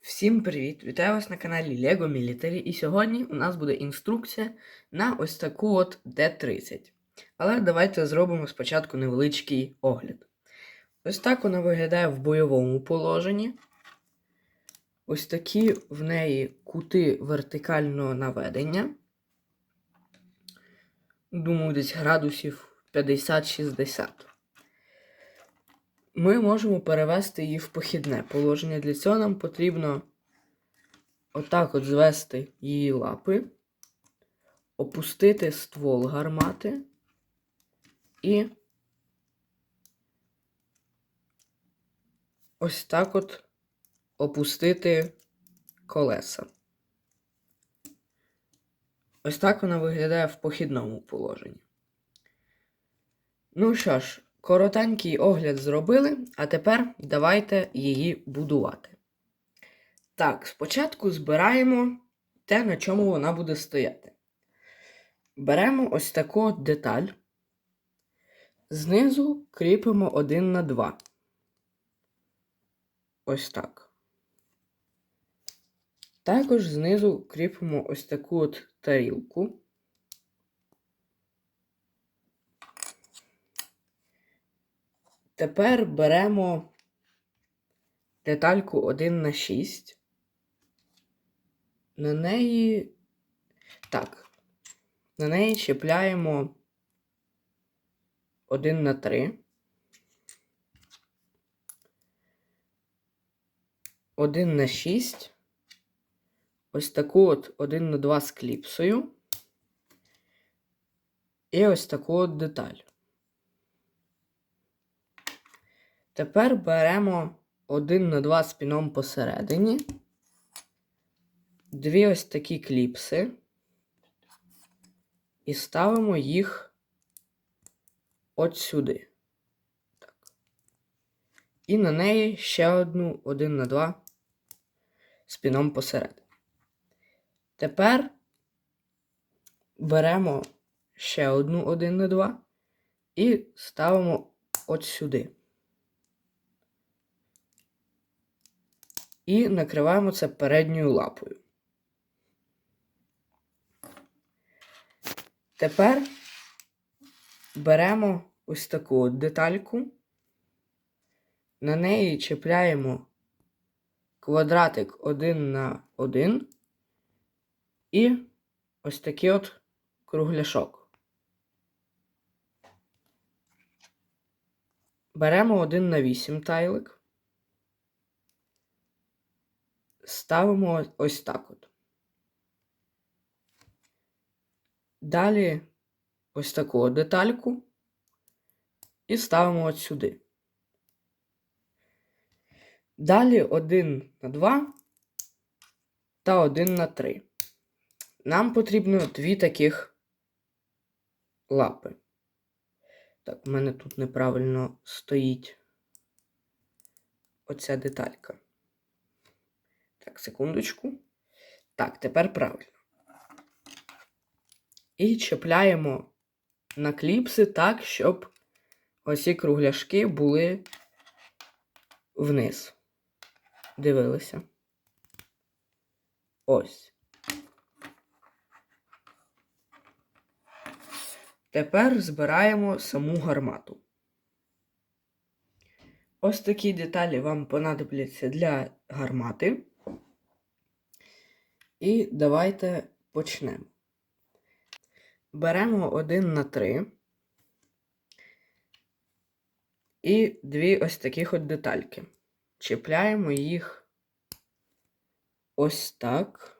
Всім привіт! Вітаю вас на каналі LEGO Military і сьогодні у нас буде інструкція на ось таку от D30. Але давайте зробимо спочатку невеличкий огляд. Ось так вона виглядає в бойовому положенні. Ось такі в неї кути вертикального наведення. Думаю, десь градусів 50-60 ми можемо перевести її в похідне положення. Для цього нам потрібно отак от звести її лапи, опустити ствол гармати і ось так от опустити колеса. Ось так вона виглядає в похідному положенні. Ну що ж, Коротенький огляд зробили, а тепер давайте її будувати. Так, спочатку збираємо те, на чому вона буде стояти. Беремо ось таку деталь. Знизу кріпимо один на два. Ось так. Також знизу кріпимо ось таку от тарілку. Тепер беремо детальку 1 на 6. На неї. Так. На неї чіпляємо 1 на 3. 1 на 6. Ось таку от 1 на 2 з кліпсою. І ось таку от деталь. Тепер беремо 1 на 2 спіном посередині, дві ось такі кліпси і ставимо їх от сюди. Так. І на неї ще одну 1 на 2 спіном посередині. Тепер беремо ще одну 1 на 2 і ставимо от сюди. І накриваємо це передньою лапою. Тепер беремо ось таку детальку, на неї чіпляємо квадратик 1 на 1 і ось такий от кругляшок. Беремо 1 на 8 тайлик. Ставимо ось так от. Далі ось таку детальку і ставимо от сюди. Далі 1 на 2 та 1 на 3. Нам потрібно дві таких лапи. Так, в мене тут неправильно стоїть оця деталька. Секундочку. Так, тепер правильно. І чіпляємо на кліпси так, щоб оці кругляшки були вниз. Дивилися. Ось. Тепер збираємо саму гармату. Ось такі деталі вам понадобляться для гармати. І давайте почнемо. Беремо 1 на 3 і дві ось таких от детальки. Чіпляємо їх ось так.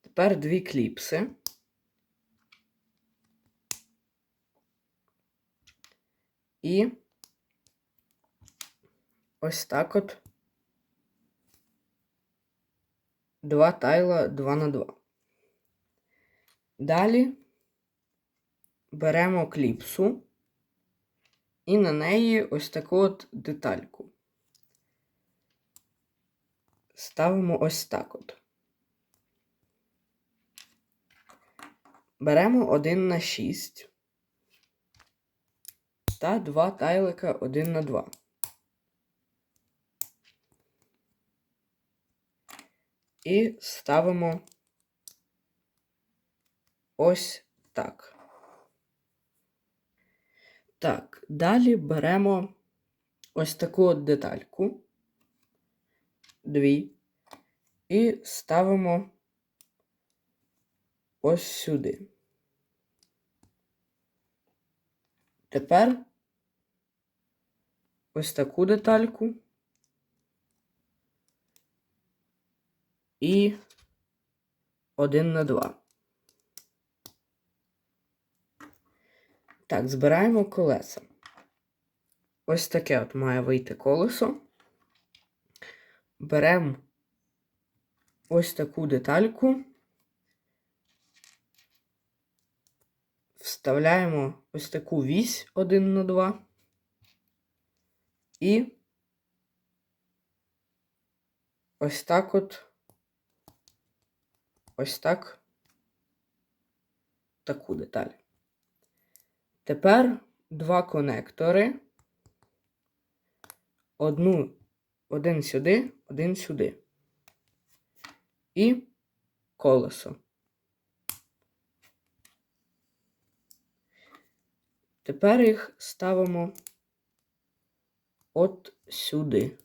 Тепер дві кліпси. І ось так от два тайла 2 на 2. Далі беремо кліпсу і на неї ось таку от детальку. Ставимо ось так от. Беремо 1 на 6 та два тайлика 1 на 2. І ставимо ось так. Так, далі беремо ось таку от детальку. Дві. І ставимо ось сюди. Тепер ось таку детальку. І один на два. Так, збираємо колеса. Ось таке от має вийти колесо. Беремо ось таку детальку. Вставляємо ось таку вісь 1 на 2. І ось так от. Ось так. Таку деталь. Тепер два конектори. Одну, один сюди, один сюди. І колесо. Тепер їх ставимо от сюди.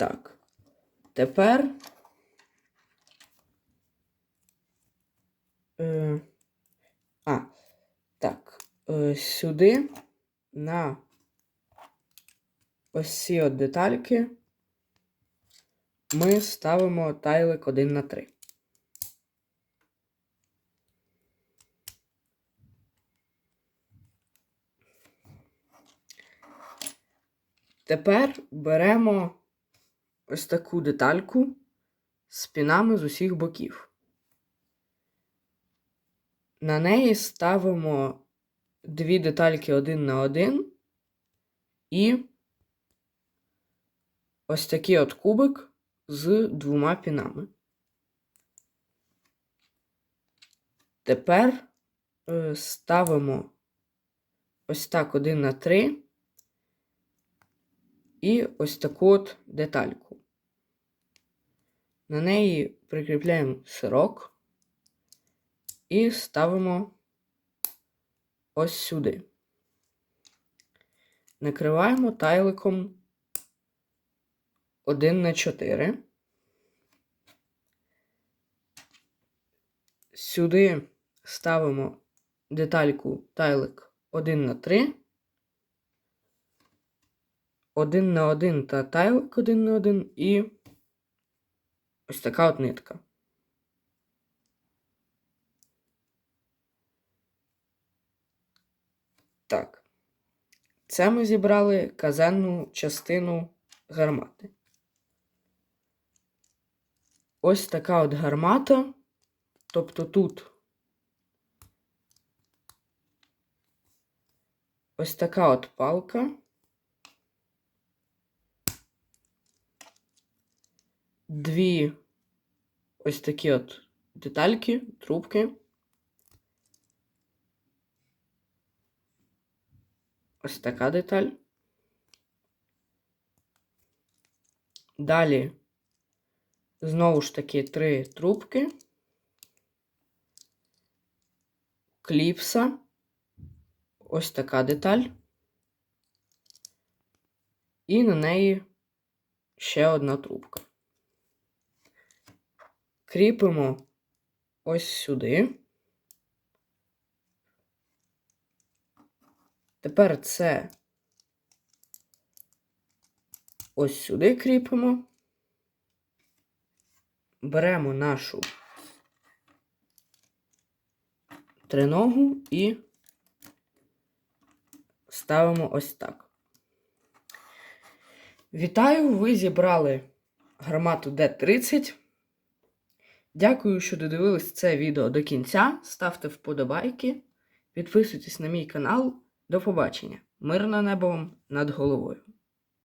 Так. Тепер. Е, а, так. Е, сюди на ось ці от детальки ми ставимо тайлик 1 на 3. Тепер беремо ось таку детальку з пінами з усіх боків. На неї ставимо дві детальки один на один і ось такий от кубик з двома пінами. Тепер е, ставимо ось так один на три і ось таку от детальку. На неї прикріпляємо сирок і ставимо ось сюди. Накриваємо тайликом 1 на 4. Сюди ставимо детальку тайлик 1 на 3. 1 на 1 та тайлик 1 на 1 і ось така от нитка. Так. Це ми зібрали казенну частину гармати. Ось така от гармата. Тобто тут ось така от палка. Дві ось такі от детальки, трубки. Ось така деталь. Далі знову ж таки три трубки. Кліпса. Ось така деталь. І на неї ще одна трубка. Кріпимо ось сюди. Тепер це ось сюди кріпимо. Беремо нашу триногу і ставимо ось так. Вітаю! Ви зібрали гармату D30. Дякую, що додивились це відео до кінця. Ставте вподобайки, підписуйтесь на мій канал. До побачення! Мирне небо вам над головою!